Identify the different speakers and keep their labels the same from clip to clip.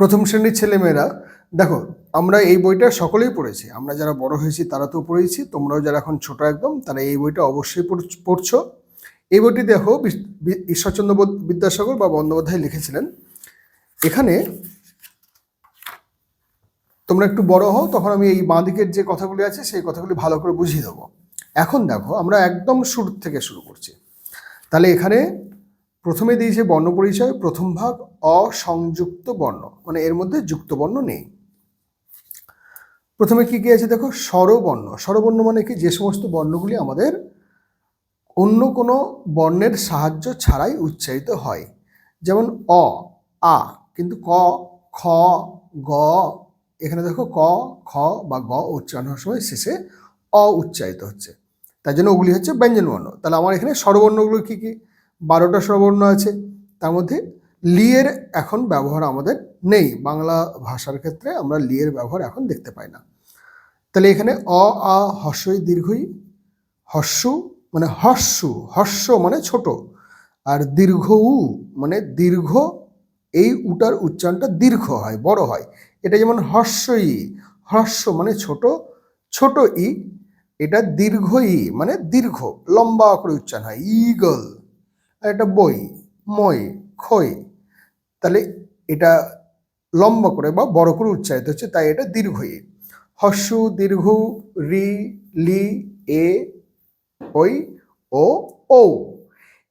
Speaker 1: প্রথম শ্রেণির ছেলেমেয়েরা, দেখো, আমরা এই বইটা সকলেই পড়েছি। আমরা যারা বড় হয়েছি তারা তো পড়েছি তোমরাও যারা এখন ছোট একদম, তারা এই বইটা অবশ্যই পড়- পড়ছো। এই বইটি দেখো ঈশ্বরচন্দ্র বিদ্যাসাগর বা বন্দ্যোপাধ্যায় লিখেছিলেন। এখানে তোমরা একটু বড় হও, তখন আমি এই বাঁ দিকের যে কথাগুলি আছে, সেই কথাগুলি ভালো করে বুঝিয়ে দেবো। এখন দেখো, আমরা একদম শুরু থেকে শুরু করছি। তাহলে এখানে প্রথমে দিয়েছে বর্ণ পরিচয়, প্রথম ভাগ অসংযুক্ত বর্ণ মানে এর মধ্যে যুক্ত বর্ণ নেই। প্রথমে কি কি আছে দেখো? স্বরবর্ণ। স্বরবর্ণ মানে কি? যে সমস্ত বর্ণগুলি আমাদের অন্য কোনো বর্ণের সাহায্য ছাড়াই উচ্চারিত হয়। যেমন অ, আ, কিন্তু ক, খ, গ, এখানে দেখো ক, খ বা গ উচ্চারণ হওয়ার সময় শেষে অ উচ্চারিত হচ্ছে। তার জন্য ওগুলি হচ্ছে ব্যঞ্জনবর্ণ। তাহলে আমার এখানে স্বরবর্ণগুলো কি কি? বারোটা স্বরবর্ণ আছে, তার মধ্যে লিয়ের এখন ব্যবহার আমাদের নেই। বাংলা ভাষার ক্ষেত্রে আমরা লিয়ের ব্যবহার এখন দেখতে পাই না। তাহলে এখানে অ, আ হর্ষই দীর্ঘই হর্ষ মানে হর্ষু হর্ষ মানে ছোট, আর দীর্ঘ উ মানে দীর্ঘ, এই উটার উচ্চারণটা দীর্ঘ হয়, বড় হয়। এটা যেমন হর্ষই হর্ষ মানে ছোট ছোট ই, এটা দীর্ঘ ই মানে দীর্ঘ, লম্বা করে উচ্চারণ হয়, ইগল। আর এটা বই, মই, খই, তাহলে এটা লম্বা করে বা বড় করে উচ্চারিত হচ্ছে, তাই এটা দীর্ঘ ই হর্ষু দীর্ঘ, রি, লি, এ, ওই, ও ও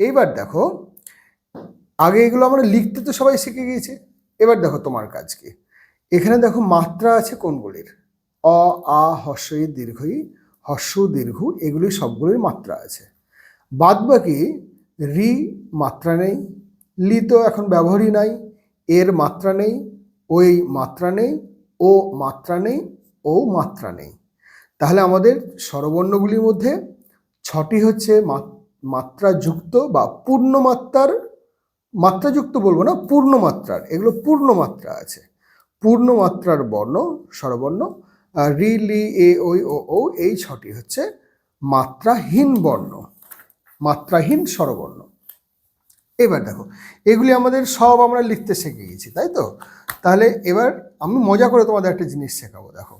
Speaker 1: এইবার দেখো, আগে এগুলো আমরা লিখতে তো সবাই শিখে গিয়েছে, এবার দেখো তোমার কাজ কি। এখানে দেখো মাত্রা আছে কোনগুলির অ, আ হর্ষই দীর্ঘই হর্ষ দীর্ঘ, এগুলি সবগুলির মাত্রা আছে। বাদ বাকি রি মাত্রা নেই, লি তো এখন ব্যবহারই নাই, এর মাত্রা নেই, ওই মাত্রা নেই, ও মাত্রা নেই, ও মাত্রা নেই। তাহলে আমাদের স্বরবর্ণগুলির মধ্যে ছটি হচ্ছে মাত্রাযুক্ত বা পূর্ণমাত্রার, মাত্রাযুক্ত বলব না, পূর্ণমাত্রার, এগুলো পূর্ণমাত্রা আছে। পূর্ণমাত্রার বর্ণ, স্বরবর্ণ রি, লি, এ, ওই, ও ও, এই ছটি হচ্ছে মাত্রাহীন বর্ণ। মাত্রাহীন স্বরবর্ণ। এবার দেখো, এগুলি আমাদের সব আমরা লিখতে শিখে গেছি, তাই তো? তাহলে এবার আমি মজা করে তোমাদের একটা জিনিস শেখাবো, দেখো।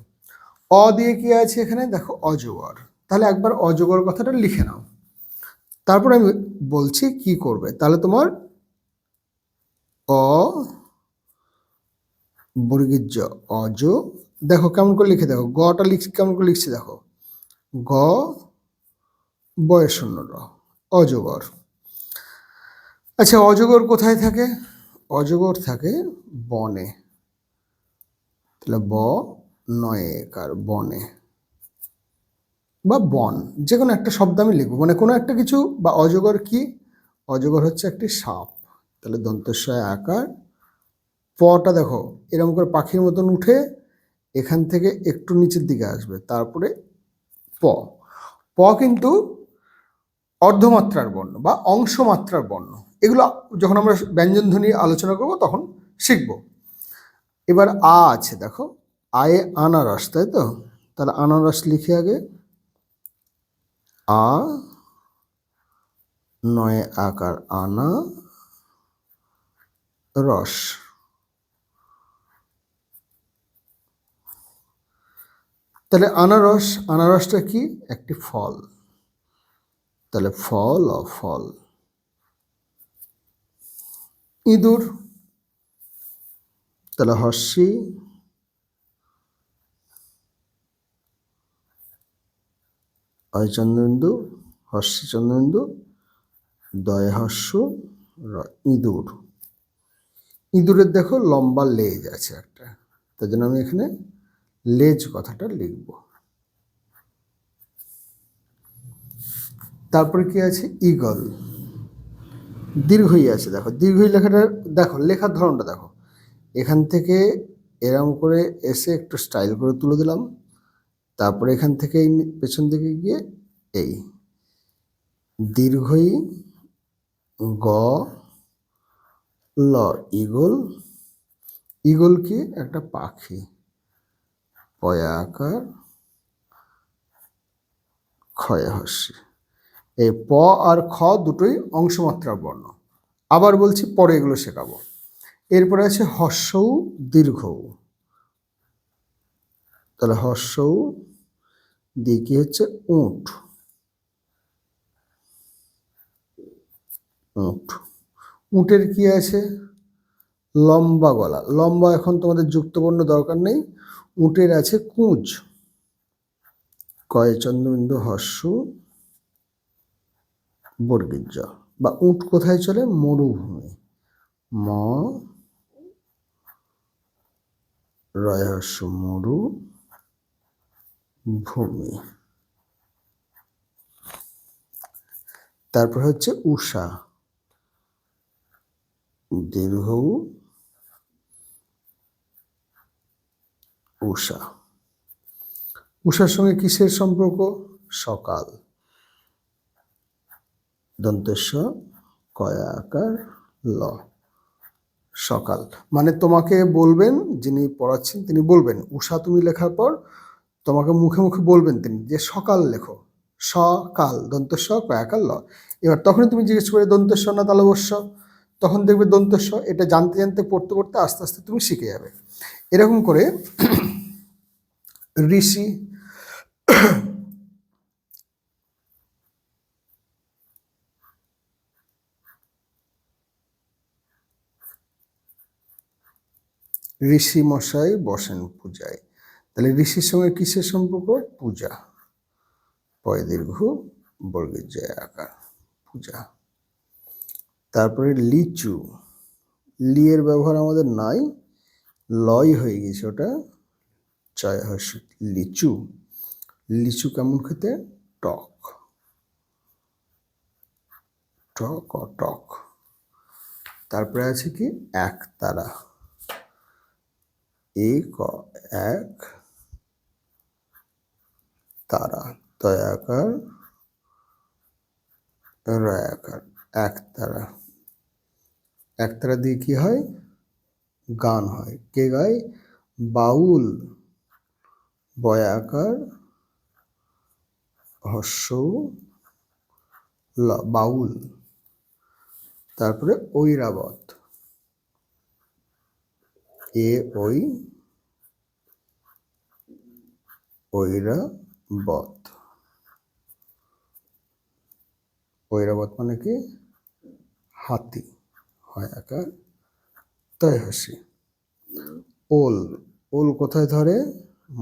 Speaker 1: অ দিয়ে কি আছে এখানে? দেখো অজগর তাহলে একবার অজগর কথাটা লিখে নাও। তারপর আমি বলছি কি করবে? তাহলে তোমার অ বর্গীর জ অজ, দেখো কেমন করে লিখে দেখো, গটা লিখছি কেমন করে লিখছি দেখো? গ বয়শূন্য র। অজগর। আচ্ছা অজগর কোথায় থাকে? অজগর থাকে বনে। তাহলে ব নয় একার, বনে। বা বন যে কোনো একটা শব্দ আমি লিখব। মানে কোনো একটা কিছু, বা অজগর কি? অজগর হচ্ছে একটি সাপ। তাহলে দন্তস্বয় আকার। পটা দেখো এরকম করে পাখির মতন উঠে এখান থেকে একটু নিচের দিকে আসবে, তারপরে প। প কিন্তু অর্ধমাত্রার বর্ণ বা অংশমাত্রার বর্ণ। এগুলো যখন আমরা ব্যঞ্জনধ্বনি আলোচনা করব তখন শিখব। এবার আ আছে, দেখো। আয়ে আনারস, তাই তো? তাহলে আনারস লিখে আগে। আ, নয় আকার আনা, রস। তাহলে আনারস, আনারসটা কি? একটি ফল। তাহলে ফল অ ফল ইঁদুর, তাহলে হর্ষি। অয় চন্দ্রেন্দু হর্ষি চন্দ্রেন্দু দয় হর্ষ র- ইঁদুর। ইঁদুরের দেখো লম্বা লেজ আছে একটা। তার জন্য আমি এখানে লেজ কথাটা লিখব। তারপরে কি আছে? ইগল দীর্ঘই আছে, দেখো। দীর্ঘই লেখাটা, দেখো, লেখার ধরনটা দেখো। এখান থেকে এরম করে এসে একটু স্টাইল করে তুলে দিলাম। তারপরে এখান থেকে পেছন দিকে গিয়ে এই। দীর্ঘই গ, ল ইগল ইগল কি? একটা পাখি। পয়া আকার ক্ষয় হস্যি এই প আর খ দুটোই অংশমাত্রার বর্ণ। আবার বলছি পরে এগুলো শেখাবো। এরপরে আছে হর্ষৌ দীর্ঘ। তাহলে হর্ষৌ দিয়ে হচ্ছে উঁট। উঁট। উঁটের কি আছে? লম্বা গলা। লম্বা এখন তোমাদের যুক্তবর্ণ দরকার নেই। উটের আছে কুঁজ। কয় চন্দ্রবিন্দু? হর্ষ বর্গীর্য বা উট কোথায় চলে? মরুভূমি। ম রয়স্য মরু ভূমি তারপর হচ্ছে উষা। দীর্ঘ উষা। উষার সঙ্গে কিসের সম্পর্ক? সকাল। দন্তেশ্ব কয়াকার ল। সকাল। মানে তোমাকে বলবেন যিনি পড়াচ্ছেন তিনি বলবেন। উষা তুমি লেখার পর তোমাকে মুখে মুখে বলবেন তিনি যে সকাল লেখো। সকাল দন্তস্ব কয়াকাল ল। এবার তখনই তুমি জিজ্ঞেস করে দন্তস্ব না তালবস্য তখন দেখবে দন্তস্ব এটা জানতে জানতে, পড়তে পড়তে আস্তে আস্তে তুমি শিখে যাবে। এরকম করে ঋষি ঋষি মশাই বসেন পূজায়। তাহলে ঋষির সঙ্গে কিসের সম্পর্ক? পূজা। পয় দীর্ঘ বর্গের জয় আকার, পূজা। তারপরে লিচু। লি এর ব্যবহার আমাদের নাই, লয় হয়ে গেছে ওটা। চয় হর্ষ লিচু। লিচু কেমন খেতে? টক। টক ও টক। তারপরে আছে কি? এক তারা এক এক। তারা তয়াকার রয়াকার এক তারা। এক তারা দিয়ে কি হয়? গান হয়। কে গায়? বাউল। বয়াকার ল, বাউল। তারপরে ঐরাবত। এ ওই ঐরাবত ঐরাবত মানে কি? হাতি হয় আকার তয় হাসি ওল ওল কোথায় ধরে?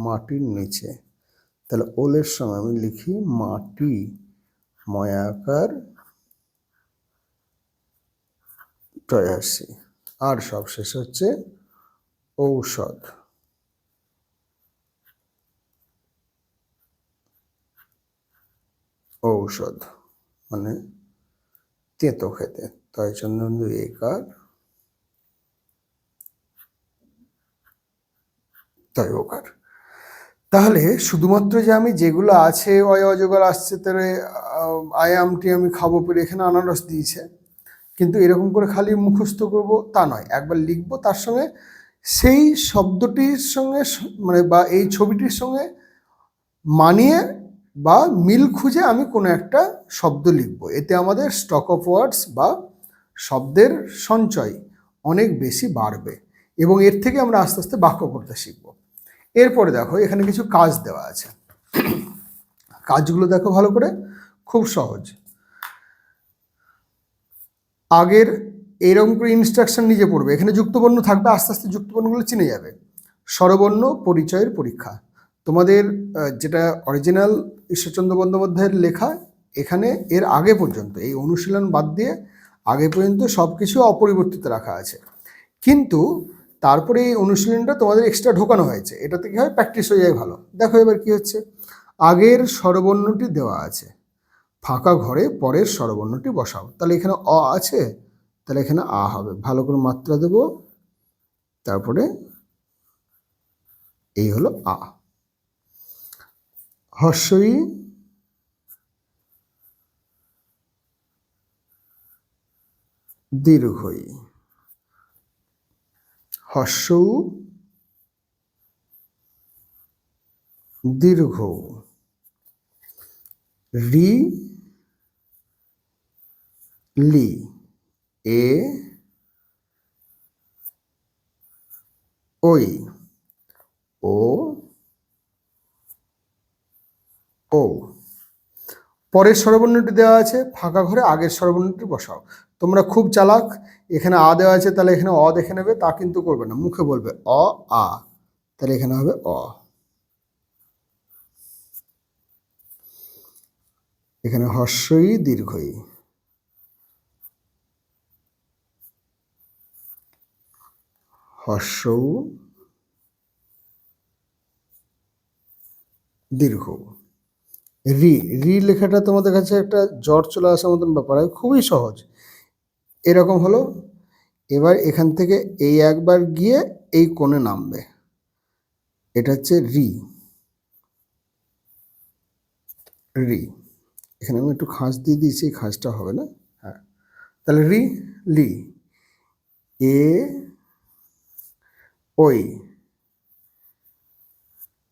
Speaker 1: মাটির নিচে। তাহলে ওলের সময় আমি লিখি মাটি ময়াকার টয়াসি আর সব শেষ হচ্ছে ঔষধ। ঔষধ মানে তেতো খেতে, তাই চন্দ্রবিন্দু একার। তাই ওকার। তাহলে শুধুমাত্র যে আমি যেগুলো আছে, অয় অজগর আসছে তাহলে আয়ামটি আমি খাব পেরে এখানে আনারস দিয়েছে। কিন্তু এরকম করে খালি মুখস্থ করব তা নয়, একবার লিখব, তার সঙ্গে সেই শব্দটির সঙ্গে মানে বা এই ছবিটির সঙ্গে মানিয়ে বা মিল খুঁজে আমি কোনো একটা শব্দ লিখব। এতে আমাদের স্টক অফ ওয়ার্ডস বা শব্দের সঞ্চয় অনেক বেশি বাড়বে এবং এর থেকে আমরা আস্তে আস্তে বাক্য করতে শিখব। এরপরে দেখো, এখানে কিছু কাজ দেওয়া আছে। কাজগুলো দেখো ভালো করে। খুব সহজ। আগের এরকম করে ইনস্ট্রাকশন নিজে পড়বে। এখানে যুক্তবর্ণ থাকবে, আস্তে আস্তে যুক্তবর্ণগুলো চিনে যাবে। স্বরবর্ণ পরিচয়ের পরীক্ষা। তোমাদের যেটা অরিজিনাল ঈশ্বরচন্দ্র বন্দ্যোপাধ্যায়ের লেখা, এখানে এর আগে পর্যন্ত, এই অনুশীলন বাদ দিয়ে আগে পর্যন্ত সব কিছু অপরিবর্তিত রাখা আছে। কিন্তু তারপরে এই অনুশীলনটা তোমাদের এক্সট্রা ঢোকানো হয়েছে। এটাতে কি হয় প্র্যাকটিস হয়ে যায় ভালো। দেখো এবার কি হচ্ছে। আগের স্বরবর্ণটি দেওয়া আছে। ফাঁকা ঘরে পরের স্বরবর্ণটি বসাও। তাহলে এখানে অ আছে তাহলে এখানে আ হবে। ভালো করে মাত্রা দেব। তারপরে এই হলো আ। হর্ষই দীর্ঘই। হর্ষ দীর্ঘ রি লি। এ ওই ও ও। পরের স্বরবর্ণটি দেওয়া আছে, ফাঁকা ঘরে আগের স্বরবর্ণটি বসাও। তোমরা খুব চালাক, এখানে আ দেওয়া আছে, তাহলে এখানে অ দেখে নেবে, তা কিন্তু করবে না, মুখে বলবে অ, আ, তাহলে এখানে হবে অ। এখানে হর্ষই দীর্ঘই। হর্ষৌ দীর্ঘ। রি রি লেখাটা তোমাদের কাছে একটা জ্বর চলে আসার মতন ব্যাপার হয়, খুবই সহজ। এরকম হলো, এবার এখান থেকে এই একবার গিয়ে এই কোণে নামবে। এটা হচ্ছে রি। রি, এখানে আমি একটু খাঁজ দিয়ে দিয়েছি খাঁজটা হবে না? হ্যাঁ। তাহলে রি, লি। এ ওই।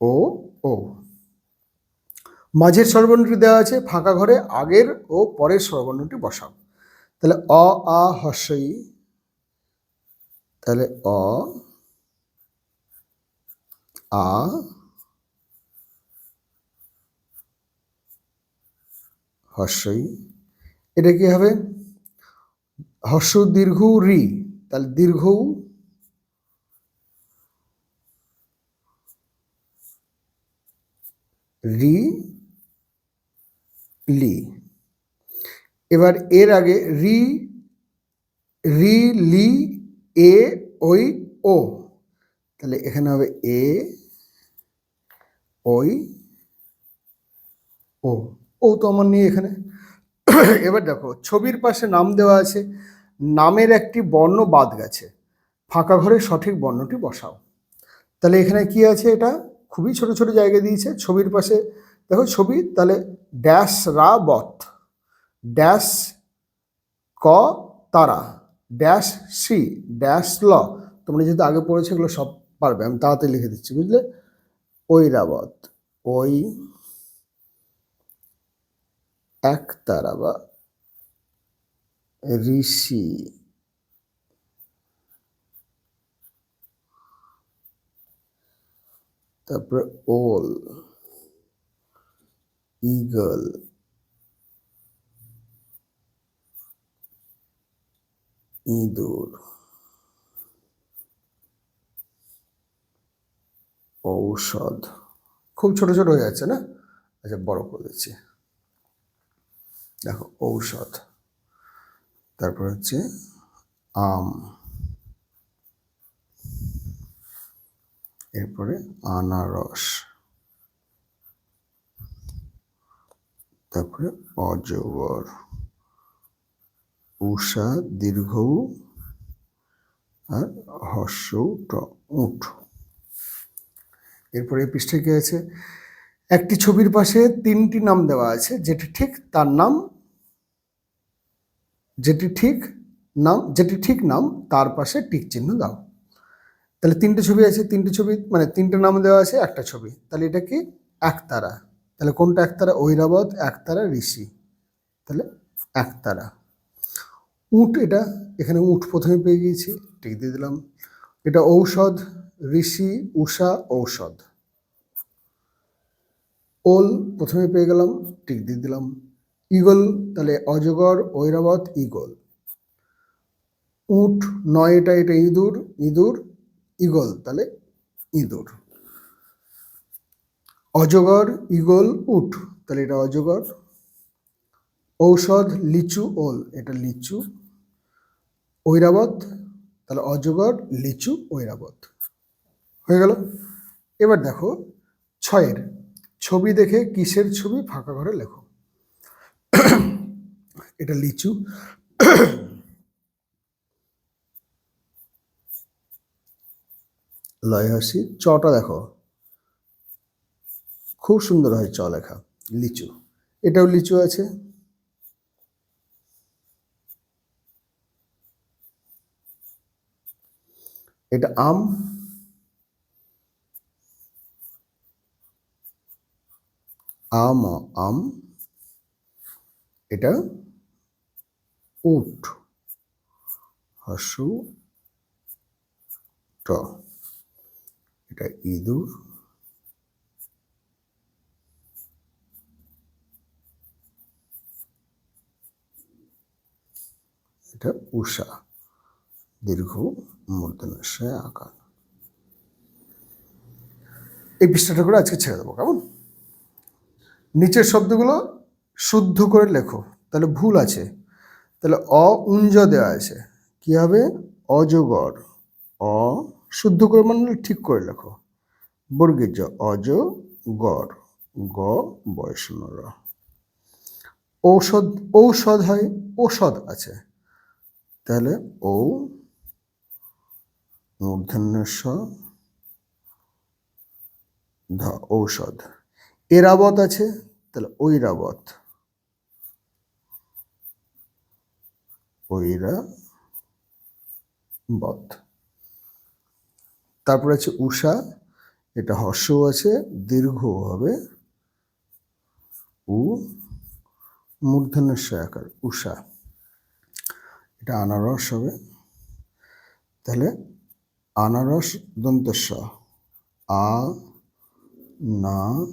Speaker 1: ও ও। মাঝের স্বরবর্ণটি দেওয়া আছে, ফাঁকা ঘরে, আগের ও পরের স্বরবর্ণটি বসাও। তাহলে অ, আ হর্ষই তাহলে অ, আ হর্ষই এটা কি হবে? হর্ষ দীর্ঘ রি তাহলে দীর্ঘ রি, লি। এবার এর আগে রি রি, লি, এ ওই ও। তাহলে এখানে হবে এ ওই ও। ও তো আমার নেই এখানে। এবার দেখো, ছবির পাশে নাম দেওয়া আছে, নামের একটি বর্ণ বাদ গেছে। ফাঁকা ঘরে সঠিক বর্ণটি বসাও। তাহলে এখানে কি আছে এটা? খুবই ছোট ছোট জায়গা দিয়েছে, ছবির পাশে। দেখো ছবি, তাহলে ড্যাশ রা বথ ড্যাশ ক তারা ড্যাশ সি ড্যাশ ল তোমরা যেহেতু আগে পড়েছো এগুলো সব পারবে, আমি তাড়াতাড়ি লিখে দিচ্ছি, বুঝলে? ঐরাবত ওই এক তারা বা ঋষি। তারপরে ওল ইগল ইঁদুর, ঔষধ। খুব ছোট ছোট হয়ে যাচ্ছে না? আচ্ছা বড় করে দিচ্ছি। দেখো, ঔষধ। তারপর হচ্ছে আম। এরপরে আনারস, তারপরে অজগর উষা দীর্ঘ আর হর্ষ উঠ। এরপরে এই পৃষ্ঠায় কি আছে? একটি ছবির পাশে তিনটি নাম দেওয়া আছে, যেটি ঠিক তার নাম, যেটি ঠিক নাম, যেটি ঠিক নাম, তার পাশে টিক চিহ্ন দাও। তাহলে তিনটে ছবি আছে, তিনটে ছবি মানে তিনটে নাম দেওয়া আছে, একটা ছবি। তাহলে এটা কি? একতারা। তাহলে কোনটা একতারা? ঐরাবত, একতারা, ঋষি। তাহলে একতারা। উট এটা, এখানে উট প্রথমে পেয়ে গিয়েছি টিক দিয়ে দিলাম। এটা ঔষধ, ঋষি উষা ঔষধ। ওল প্রথমে পেয়ে গেলাম টিক দিয়ে দিলাম। ইগল তাহলে অজগর, ঐরাবত ইগল উট, নয় এটা এটা ইঁদুর ইঁদুর ইগল, তাহলে ইঁদুর। অজগর, ইগল, উট, তাহলে এটা অজগর। ঔষধ, লিচু, ওল, এটা লিচু। ঐরাবত, তাহলে অজগর, লিচু, ঐরাবত। হয়ে গেল? এবার দেখো, ছয়ের, ছবি দেখে কিসের ছবি? ফাঁকা ঘরে লেখো। এটা লিচু। লয় হাসি। চটা দেখো। খুব সুন্দর হয় চ লেখা। লিচু। এটাও লিচু আছে। এটা আম। আম আম। এটা উট। হসু। ট। এটা ইঁদুর। এটা উষা দীর্ঘ মূর্ধন্যশয় আকার। এই পৃষ্ঠাটা করে আজকে ছেড়ে দেবো, কেমন? নিচের শব্দগুলো শুদ্ধ করে লেখো, তাহলে ভুল আছে। তাহলে অ উঞ্জ দেওয়া আছে। কি হবে? অজগর। অ শুদ্ধ করে মানে ঠিক করে লেখো। বর্গীর জ অজ গর গ বয়সনর ঔষধ ঔষধ হয়, ঔষধ আছে। তাহলে ও মূর্ধন্যস্ব ধ, ঔষধ। এরাবত আছে, তাহলে ঐরাবত ঐরা বত তারপর আছে উষা, এটা হর্ষ আছে দীর্ঘ হবে। উ মূর্ধন্যস্ব আকার উষা। এটা আনারস হবে। তাহলে আনারস দন্তস্ব। আ, না,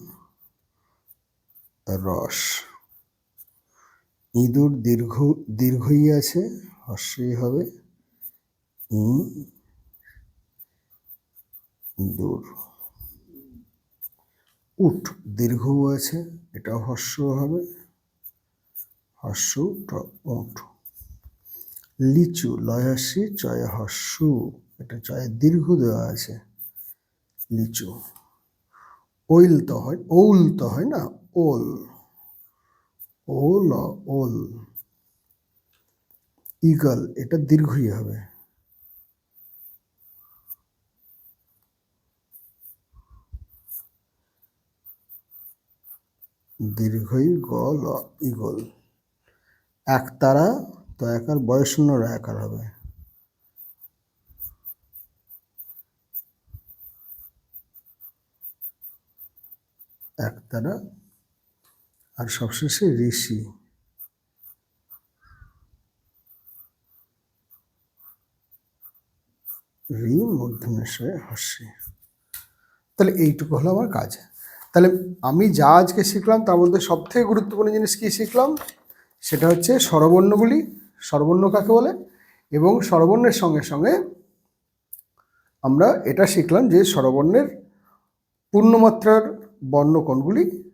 Speaker 1: রস। ইঁদুর দীর্ঘ, দীর্ঘই আছে, হর্ষই হবে। ই দূর। উট দীর্ঘ আছে এটাও হর্ষ হবে। হর্ষ ট উঠ লিচু, লয়াসি, চয় হর্ষু এটা চয় দীর্ঘ দেওয়া আছে, লিচু। ওইল তো হয় ওল তো হয় না, ওল। ওল ওল। ইগল, এটা দীর্ঘই হবে। দীর্ঘই গল ইগল একতারা তো একার বয়শূন্য একার হবে। একতারা আর সবশেষে ঋষি। ঋ মূর্ধন্যশয় হর্ষে। তাহলে এইটুকু হলো আমার কাজ। তাহলে আমি যা আজকে শিখলাম তার মধ্যে সবথেকে গুরুত্বপূর্ণ জিনিস কী শিখলাম? সেটা হচ্ছে স্বরবর্ণগুলি স্বরবর্ণ কাকে বলে? এবং স্বরবর্ণের সঙ্গে সঙ্গে আমরা এটা শিখলাম যে স্বরবর্ণের পূর্ণমাত্রার বর্ণ কোনগুলি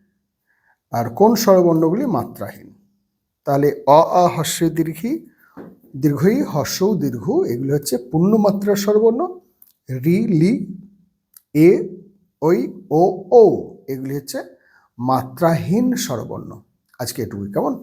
Speaker 1: আর কোন স্বরবর্ণগুলি মাত্রাহীন। তাহলে অ, আ হর্ষে দীর্ঘি, দীর্ঘই হর্ষ দীর্ঘ, এগুলি হচ্ছে পূর্ণমাত্রার স্বরবর্ণ। রি, লি, এ ওই ও ও। এগুলি হচ্ছে মাত্রাহীন স্বরবর্ণ। আজকে এটুকুই কেমন?